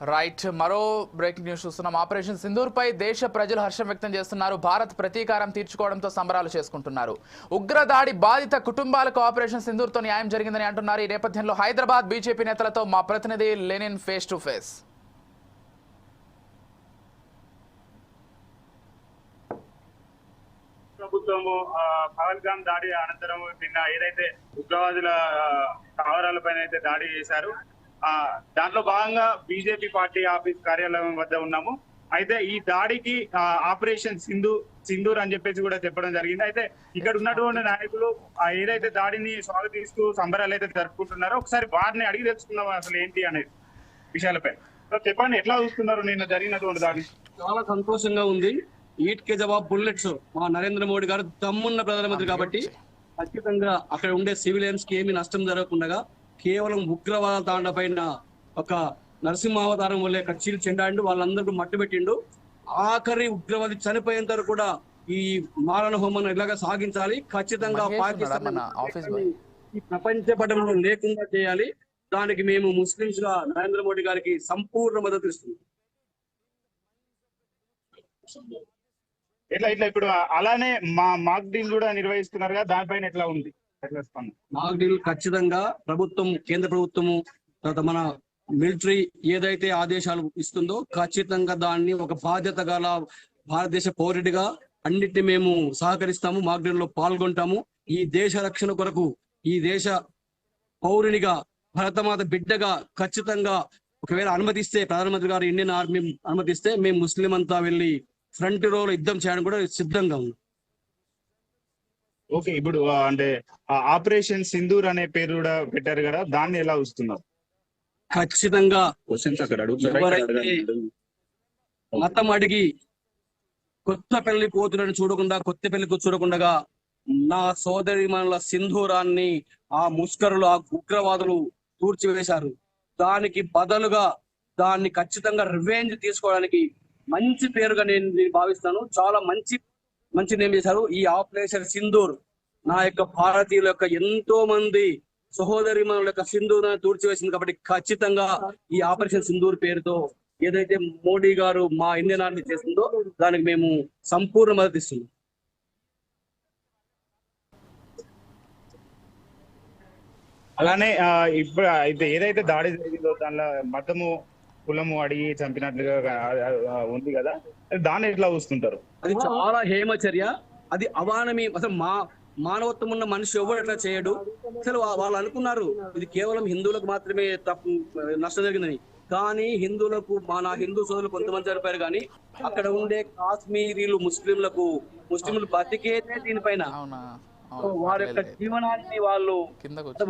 Right మరో breaking news చూస్తున్నాం. Operation Sindoor పై దేశ ప్రజలు హర్షం వ్యక్తం చేస్తున్నారు. భారత్ ప్రతీకారం తీర్చుకోవడంతో సంబరాలు చేసుకుంటున్నారు. ఉగ్రదాడి బాధిత కుటుంబాలకు ఆపరేషన్ సింధూర్తో న్యాయం జరిగిందని అంటున్నారు. ఈ నేపథ్యంలో హైదరాబాద్ బీజేపీ నేతలతో మా ప్రతినిధి లెనిన్ ఫేస్ టు ఫేస్ ప్రభుత్వము ఆ, పహల్గాం దాడి అనంతరం నిన్న ఏదైతే ఉగ్రవాదుల ఆ, స్థావరాలపైన అయితే దాడి చేశారు దాంట్లో భాగంగా బీజేపీ పార్టీ ఆఫీస్ కార్యాలయం వద్ద ఉన్నాము. అయితే ఈ దాడికి ఆ, ఆపరేషన్ సింధు సింధూర్ అని చెప్పేసి కూడా చెప్పడం జరిగింది. అయితే ఇక్కడ ఉన్నటువంటి నాయకులు ఆ ఏదైతే దాడిని స్వాగతిస్తూ సంబరాలు అయితే జరుపుకుంటున్నారో ఒకసారి వారిని అడిగి తెలుసుకుందాం అసలు ఏంటి అనేది విషయాలపై. సో చెప్పండి ఎట్లా చూస్తున్నారు నిన్న జరిగినటువంటి దాడి? చాలా సంతోషంగా ఉంది. ఈట్ కే జవాబ్ బుల్లెట్స్ మా నరేంద్ర మోడీ గారు దమ్మున్న ప్రధానమంత్రి కాబట్టి ఖచ్చితంగా అక్కడ ఉండే సివిలియన్స్కి ఏమి నష్టం జరగకుండా కేవలం ఉగ్రవాద తాండ పైన ఒక నరసింహావతారం వల్లే కచ్చీలు చెండాడు వాళ్ళందరికీ మట్టు పెట్టిండు ఆఖరి ఉగ్రవాది చనిపోయేంత వరకు కూడా ఈ మారణ హోమం ఇలాగా సాగించాలి. ఖచ్చితంగా పాకిస్తాన్? ఈ ప్రపంచ పటంలో లేకుండా చేయాలి. దానికి మేము ముస్లింస్గా నరేంద్ర మోడీ గారికి సంపూర్ణ మద్దతు ఇస్తున్నాం. ఎట్లా ఇట్లా ఇప్పుడు అలానే మా మాక్ డీల్ కూడా నిర్వహిస్తున్నారు కదా దానిపైన ఎట్లా ఉంది? ఎట్లా ఖచ్చితంగా ప్రభుత్వం కేంద్ర ప్రభుత్వము తర్వాత మన మిలిటరీ ఏదైతే ఆదేశాలు ఇస్తుందో ఖచ్చితంగా దాన్ని ఒక బాధ్యత గల భారతదేశ పౌరుడిగా అన్నిటిని మేము సహకరిస్తాము మాగ్డీల్లో పాల్గొంటాము. ఈ దేశ రక్షణ కొరకు ఈ దేశ పౌరునిగా భరతమాత బిడ్డగా ఖచ్చితంగా ఒకవేళ అనుమతిస్తే ప్రధానమంత్రి గారు ఇండియన్ ఆర్మీ అనుమతిస్తే మేము ముస్లిం అంతా వెళ్ళి ఫ్రంట్ రోలో యుద్ధం చేయడం కూడా సిద్ధంగా ఉన్నాం. ఓకే ఇప్పుడు అంటే ఆ ఆపరేషన్ సింధూర్ అనే పేరు కూడా పెట్టారు కదా దాన్ని ఎలా వస్తున్నారు ఖచ్చితంగా మతం అడిగి కొత్త పెళ్ళి కూతురని చూడకుండా కొత్త పెళ్ళికి చూడకుండా నా సోదరి మనల సింధూరాన్ని ఆ ముష్కరులు ఆ ఉగ్రవాదులు తూర్చివేశారు దానికి బదులుగా దాన్ని ఖచ్చితంగా రివెంజ్ తీసుకోవడానికి మంచి పేరుగా నేను భావిస్తాను. చాలా మంచి మంచి నేమ్ చేశారు ఈ ఆపరేషన్ సింధూర్ నా యొక్క భారతీయుల యొక్క ఎంతో మంది సహోదరి మన యొక్క సింధూర్ తూర్చివేసింది కాబట్టి ఖచ్చితంగా ఈ ఆపరేషన్ సింధూర్ పేరుతో ఏదైతే మోడీ గారు మా ఇండియన్ ఆర్మీ చేస్తుందో దానికి మేము సంపూర్ణ మద్దతు ఇస్తున్నాం. అలానే ఇప్పుడు ఏదైతే దాడి జరిగిందో దానిలో మతము కులము అడిగి చంపినట్లుగా ఉంది కదా. దాన్ని ఎట్లా చూస్తుంటారు? అది చాలా హేమచర్య. అది అవానమి అసలు మా మానవత్వం ఉన్న మనిషి ఎవరు ఎట్లా చేయడు? అసలు వాళ్ళు అనుకున్నారు ఇది కేవలం హిందువులకు మాత్రమే తప్పు నష్టం జరిగిందని. కానీ హిందువులకు మా నా హిందూ సోదరులు కొంతమంది చనిపోయారు కానీ అక్కడ ఉండే కాశ్మీరీలు ముస్లింలకు ముస్లింలు బతికేదే దీనిపైన. వారి యొక్క జీవనాన్ని వాళ్ళు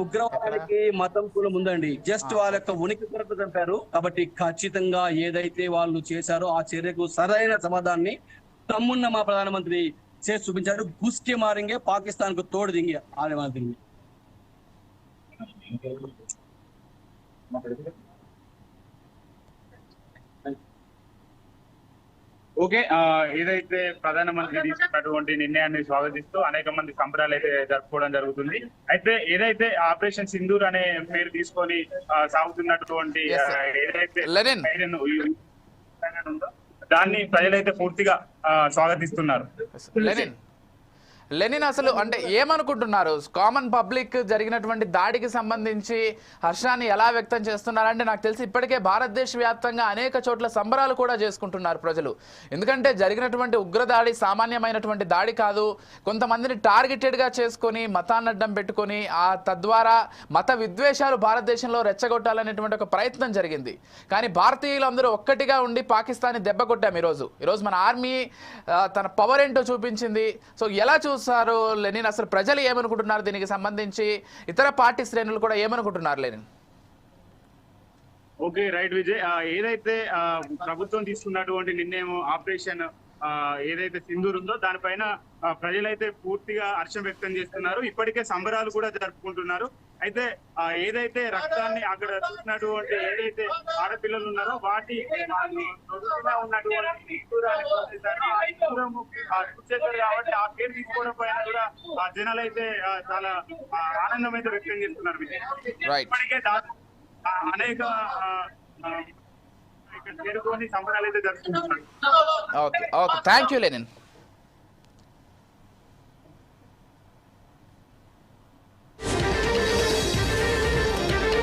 ఉగ్రవాదానికి మతం కులం ఉందండి. జస్ట్ వాళ్ళ యొక్క ఉనికి కొరకు చంపారు. కాబట్టి ఖచ్చితంగా ఏదైతే వాళ్ళు చేశారో ఆ చర్యకు సరైన సమాధానాన్ని తమ్మున్న మా ప్రధానమంత్రి చేసి చూపించారు. గుస్కి మారింగే పాకిస్తాన్కు తోడు దింగి. ఆడే మాదిరి ఓకే ఏదైతే ప్రధానమంత్రి తీసుకున్నటువంటి నిర్ణయాన్ని స్వాగతిస్తూ అనేక మంది సంబరాలు అయితే జరుపుకోవడం జరుగుతుంది అయితే ఏదైతే ఆపరేషన్ సింధూర్ అనే పేరు తీసుకొని సాగుతున్నటువంటి. ఏదైతే దాన్ని ప్రజలైతే పూర్తిగా ఆ, స్వాగతిస్తున్నారు లెనిన్ అసలు అంటే ఏమనుకుంటున్నారు? కామన్ పబ్లిక్ జరిగినటువంటి దాడికి సంబంధించి హర్షాన్ని ఎలా వ్యక్తం చేస్తున్నారంటే నాకు తెలిసి ఇప్పటికే భారతదేశ వ్యాప్తంగా అనేక చోట్ల సంబరాలు కూడా చేసుకుంటున్నారు ప్రజలు. ఎందుకంటే జరిగినటువంటి ఉగ్రదాడి సామాన్యమైనటువంటి దాడి కాదు. కొంతమందిని టార్గెటెడ్గా చేసుకొని మతాన్ని అడ్డం పెట్టుకొని ఆ తద్వారా మత విద్వేషాలు భారతదేశంలో రెచ్చగొట్టాలనేటువంటి ఒక ప్రయత్నం జరిగింది. కానీ భారతీయులందరూ ఒక్కటిగా ఉండి పాకిస్తాన్ని దెబ్బ కొట్టాం ఈరోజు. ఈరోజు మన ఆర్మీ తన పవర్ ఏంటో చూపించింది. సో ఎలా చూస్తారు లెనిన్. అసలు ప్రజలు ఏమనుకుంటున్నారు? దీనికి సంబంధించి ఇతర పార్టీ శ్రేణులు కూడా ఏమనుకుంటున్నారు లెనిన్? Okay right Vijay. ఏదైతే ప్రభుత్వం తీసుకున్నటువంటి నిర్ణయం ఆపరేషన్ ఏదైతే సింధూర్ ఉందో దానిపైన ప్రజలైతే పూర్తిగా హర్షం వ్యక్తం చేస్తున్నారు. ఇప్పటికే సంబరాలు కూడా జరుపుకుంటున్నారు. అయితే ఆ, ఏదైతే రక్తాన్ని అక్కడ చూసినటువంటి ఏదైతే ఆడపిల్లలు ఉన్నారో వాటి ఉన్నటువంటి కాబట్టి ఆ పేరు తీసుకోవడం పైన కూడా ఆ జనాలు అయితే చాలా ఆనందం అయితే వ్యక్తం చేస్తున్నారు ఇప్పటికే అనేక ఆ, చేరుకొని సంబరాలు అయితే జరుపుకుంటున్నారు. Okay okay thank you Lenin